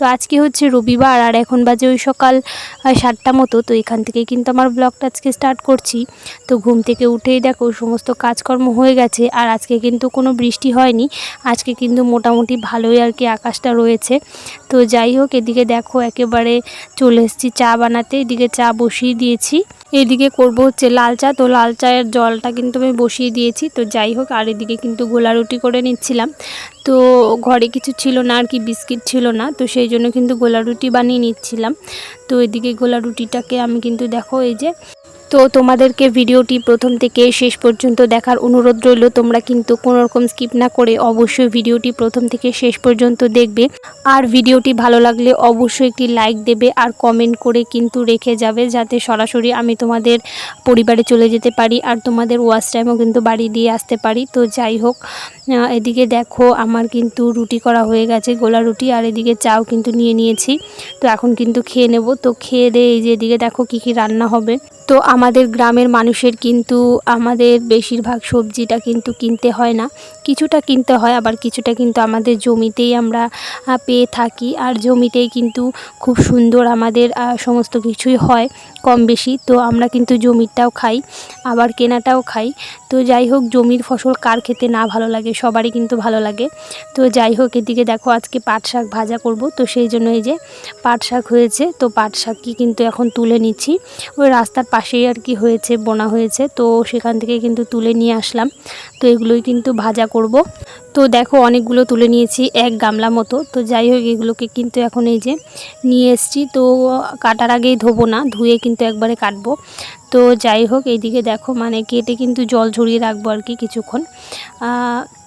তো আজকে হচ্ছে রবিবার আর এখন বাজে ওই সকাল সাতটা মতো, তো এখান থেকে কিন্তু আমার ব্লগটা আজকে স্টার্ট করছি। তো ঘুম থেকে উঠেই দেখো সমস্ত কাজকর্ম হয়ে গেছে আর আজকে কিন্তু কোনো বৃষ্টি হয়নি। আজকে কিন্তু মোটামুটি ভালোই আর কি আকাশটা রয়েছে। তো যাই হোক, এদিকে দেখো একেবারে চলে এসেছি চা বানাতে। এদিকে চা বসিয়ে দিয়েছি। এদিকে করব হচ্ছে লাল চা। তো লাল চায়ের জলটা কিন্তু আমি বসিয়ে দিয়েছি। তো যাই হোক, আর এদিকে কিন্তু গোলা রুটি করে নিচ্ছিলাম। তো ঘরে কিছু ছিল না আর কি, বিস্কিট ছিল না। তো সেই জন্য কিন্তু গোলা রুটি বানিয়ে নিচ্ছিলাম। তো এদিকে গোলা রুটিটাকে আমি কিন্তু দেখো এই যে তো তোমাদেরকে ভিডিওটি প্রথম থেকে শেষ পর্যন্ত দেখার অনুরোধ রইল। তোমরা কিন্তু কোনো রকম স্কিপ না করে অবশ্যই ভিডিওটি প্রথম থেকে শেষ পর্যন্ত দেখবে। আর ভিডিওটি ভালো লাগলে অবশ্যই একটি লাইক দেবে আর কমেন্ট করে কিন্তু রেখে যাবে যাতে সরাসরি আমি তোমাদের পরিবারে চলে যেতে পারি আর তোমাদের ওয়াচ টাইমও কিন্তু বাড়ি দিয়ে আসতে পারি। তো যাই হোক এদিকে দেখো আমার কিন্তু রুটি করা হয়ে গেছে, গোলা রুটি আর এদিকে চাও কিন্তু নিয়ে নিয়েছি। তো এখন কিন্তু খেয়ে নেব। তো খেয়ে দিয়ে এই যে এদিকে দেখো কী কী রান্না হবে। তো আমাদের গ্রামের মানুষের কিন্তু আমাদের বেশিরভাগ সবজিটা কিন্তু কিনতে হয় না। কিছুটা কিনতে হয়, আবার কিছুটা কিন্তু আমাদের জমিতেই আমরা পেয়ে থাকি। আর জমিতেই কিন্তু খুব সুন্দর আমাদের সমস্ত কিছুই হয় কম বেশি। তো আমরা কিন্তু জমিরটাও খাই, আবার কেনাটাও খাই। তো যাই হোক, জমির ফসল কার খেতে না ভালো লাগে, সবারই কিন্তু ভালো লাগে। তো যাই হোক, এদিকে দেখো আজকে পাট শাক ভাজা করব। তো সেই জন্য এই যে পাট শাক হয়েছে, তো পাট শাকই কিন্তু এখন তুলে নিচ্ছি। ওই রাস্তার পাশেই আর কি হয়েছে, বোনা হয়েছে। তো সেখান থেকে কিন্তু তুলে নিয়ে আসলাম। তো এগুলোই কিন্তু ভাজা করব। তো দেখো অনেকগুলো তুলে নিয়েছি এক গামলা মতো। তো যাই হোক, এগুলোকে কিন্তু এখন এই যে নিয়ে এসছি। তো কাটার আগেই ধোবো না, ধুয়ে কিন্তু একবারে কাটবো। তো যাই হোক, এইদিকে দেখো মানে কেটে কিন্তু জল ঝরিয়ে রাখব আর কি কিছুক্ষণ।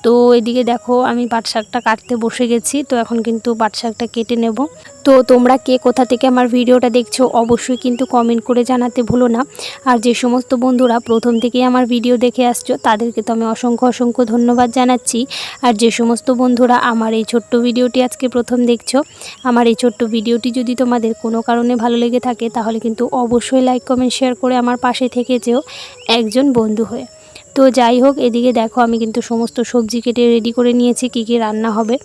তো এদিকে দেখো, আমি পাট শাকটা কাটতে বসে গেছি, তো এখন কিন্তু পাট শাকটা কেটে নেব। তো তোমরা কে কোথা থেকে আমার ভিডিওটা দেখছ, অবশ্যই কিন্তু কমেন্ট করে জানাতে ভুলো না। আর যে সমস্ত বন্ধুরা প্রথম থেকেই আমার ভিডিও দেখে আসছো, তাদেরকে তো আমি অসংখ্য অসংখ্য ধন্যবাদ জানাচ্ছি। আর যে সমস্ত বন্ধুরা আমার এই ছোট্ট ভিডিওটি আজকে প্রথম দেখছ, আমার এই ছোট্ট ভিডিওটি যদি তোমাদের কোনো কারণে ভালো লেগে থাকে, তাহলে কিন্তু অবশ্যই লাইক কমেন্ট শেয়ার করে আমার পাশে থেকে যেও, একজন বন্ধু হয়ে। তো যাই হোক, এদিকে দেখো আমি কিন্তু সমস্ত সবজি কেটে রেডি করে নিয়েছি, কী কী রান্না হবে।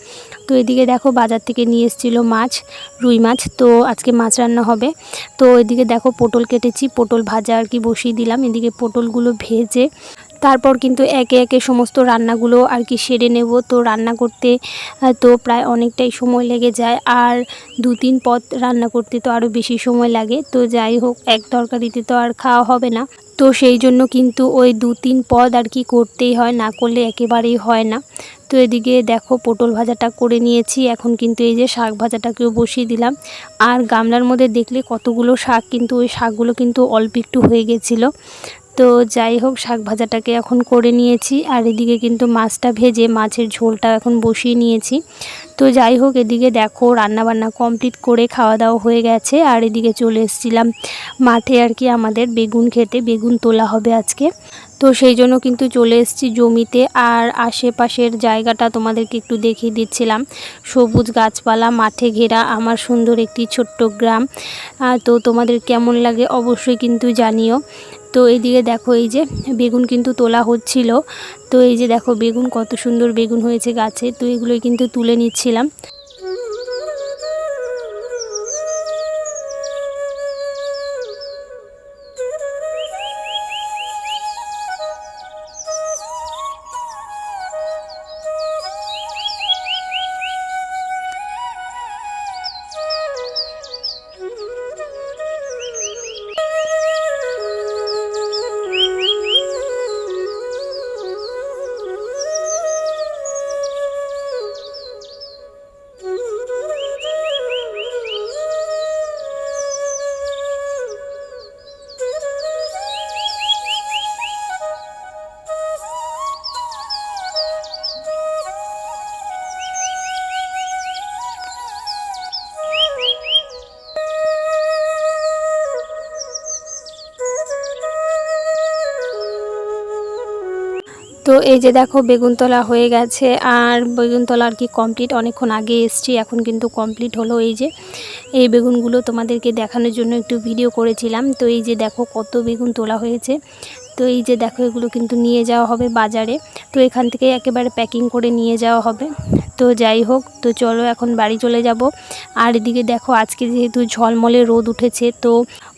তো এদিকে দেখো বাজার থেকে নিয়ে এসেছিল মাছ, রুই মাছ, তো আজকে মাছ রান্না হবে। তো এদিকে দেখো পটল কেটেছি, পটল ভাজা আর কি বসিয়ে দিলাম। এদিকে পটলগুলো ভেজে তারপর কিন্তু একে একে সমস্ত রান্নাগুলো আর কি সেরে নেব। তো রান্না করতে তো প্রায় অনেকটাই সময় লেগে যায়। আর দু তিন পদ রান্না করতে তো আরও বেশি সময় লাগে। তো যাই হোক, এক তরকারিতে তো আর খাওয়া হবে না। তো সেই জন্য কিন্তু ওই দু তিন পদ আর কি করতেই হয়, না করলে একেবারেই হয় না। তো এদিকে দেখো, পটল ভাজাটা করে নিয়েছি। এখন কিন্তু এই যে শাক ভাজাটাকেও বসিয়ে দিলাম। আর গামলার মধ্যে দেখলে কতগুলো শাক, কিন্তু ওই শাকগুলো কিন্তু অল্প একটু হয়ে গেছিল। তো যাই হোক, শাক ভাজাটাকে এখন করে নিয়েছি। আর এদিকে কিন্তু মাছটা ভেজে মাছের ঝোলটা এখন বসিয়ে নিয়েছি। তো যাই হোক, এদিকে দেখো রান্না বান্না কমপ্লিট করে খাওয়া দাওয়া হয়ে গেছে। আর এদিকে চলে এসেছিলাম মাঠে আর কি আমাদের বেগুন খেতে, বেগুন তোলা হবে আজকে। তো সেই জন্য কিন্তু চলে এসেছি জমিতে। আর আশেপাশের জায়গাটা তোমাদেরকে একটু দেখিয়ে দিচ্ছিলাম। সবুজ গাছপালা, মাঠে ঘেরা আমার সুন্দর একটি ছোট্ট গ্রাম। তো তোমাদের কেমন লাগে অবশ্যই কিন্তু জানিও। তো এইদিকে দেখো এই যে বেগুন কিন্তু তোলা হচ্ছিল। তো এই যে দেখো বেগুন কত সুন্দর বেগুন হয়েছে গাছে। তো এগুলোই কিন্তু তুলে নিচ্ছিলাম। তো এই যে দেখো বেগুন তোলা হয়ে গেছে। আর বেগুন তোলা আর কি কমপ্লিট অনেকক্ষণ আগে এসছি, এখন কিন্তু কমপ্লিট হলো এই যে। এই বেগুনগুলো তোমাদেরকে দেখানোর জন্য একটু ভিডিও করেছিলাম। তো এই যে দেখো কত বেগুন তোলা হয়েছে। তো এই যে দেখো এগুলো কিন্তু নিয়ে যাওয়া হবে বাজারে। তো এখান থেকে একেবারে প্যাকিং করে নিয়ে যাওয়া হবে। তো যাই হোক, তো চলো এখন বাড়ি চলে যাব। আর এদিকে দেখো আজকে যেহেতু ঝলমলে রোদ উঠেছে, তো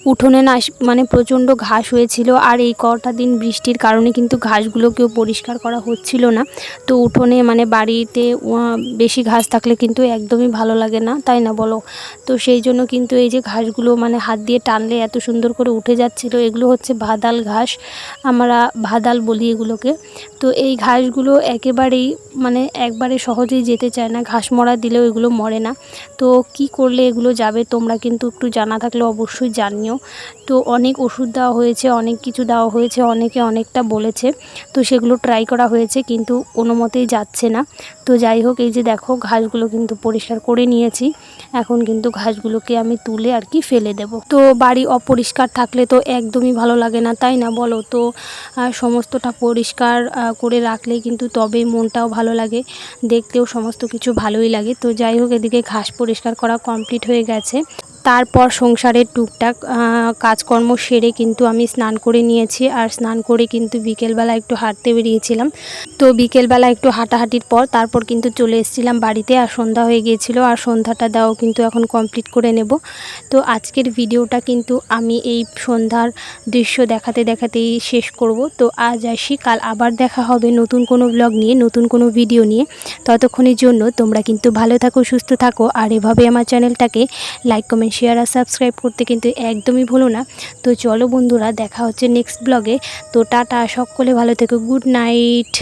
উঠোনে না মানে প্রচণ্ড ঘাস হয়েছিল আর এই কটা দিন বৃষ্টির কারণে কিন্তু ঘাসগুলোকেও পরিষ্কার করা হচ্ছিল না। তো উঠোনে মানে বাড়িতে বেশি ঘাস থাকলে কিন্তু একদমই ভালো লাগে না, তাই না বলো? তো সেই জন্য কিন্তু এই যে ঘাসগুলো মানে হাত দিয়ে টানলে এত সুন্দর করে উঠে যাচ্ছিল, এগুলো হচ্ছে ভাদাল ঘাস, আমরা ভাদাল বলি এগুলোকে। তো এই ঘাসগুলো একেবারেই মানে একবারে সহজেই যেতে চায় না, ঘাস মরা দিলেও এগুলো মরে না। তো কি করলে এগুলো যাবে তোমরা কিন্তু একটু জানা থাকলে অবশ্যই জানিও। তো অনেক ওষুধ দেওয়া হয়েছে, অনেক কিছু দেওয়া হয়েছে, অনেকে অনেকটা বলেছে। তো সেগুলো ট্রাই করা হয়েছে কিন্তু কোনো মতেই যাচ্ছে না। তো যাই হোক, এই যে দেখো, ঘাসগুলো কিন্তু পরিষ্কার করে নিয়েছি। এখন কিন্তু ঘাসগুলোকে আমি তুলে আর কি ফেলে দেব। তো বাড়ি অপরিষ্কার থাকলে তো একদমই ভালো লাগে না, তাই না বলো? তো সমস্তটা পরিষ্কার করে রাখলে কিন্তু তবেই মনটাও ভালো লাগে, দেখতেও সমস্ত কিছু ভালোই লাগে। তো যাই হোক, এদিকে ঘাস পরিষ্কার করা কমপ্লিট হয়ে গেছে। তারপর সংসারের টুকটাক কাজকর্ম সেরে কিন্তু আমি স্নান করে নিয়েছি আর স্নান করে কিন্তু বিকেলবেলা একটু হাঁটতে বেরিয়েছিলাম। তো বিকেলবেলা একটু হাঁটাহাঁটির পর তারপর কিন্তু চলে এসেছিলাম বাড়িতে আর সন্ধ্যা হয়ে গিয়েছিল আর সন্ধ্যাটা দেওয়াও কিন্তু এখন কমপ্লিট করে নেব। তো আজকের ভিডিওটা কিন্তু আমি এই সন্ধ্যার দৃশ্য দেখাতে দেখাতেই শেষ করব। তো আজ আসি, কাল আবার দেখা হবে নতুন কোনো ব্লগ নিয়ে, নতুন কোনো ভিডিও নিয়ে। ততক্ষণের জন্য তোমরা কিন্তু ভালো থাকো, সুস্থ থাকো আর এভাবে আমার চ্যানেলটাকে লাইক কমেন্ট শেয়ার আর সাবস্ক্রাইব করতে কিন্তু একদমই ভুলো না। তো চলো বন্ধুরা, দেখা হচ্ছে নেক্সট ব্লগে তো টাটা, সকলে ভালো থেকো গুড নাইট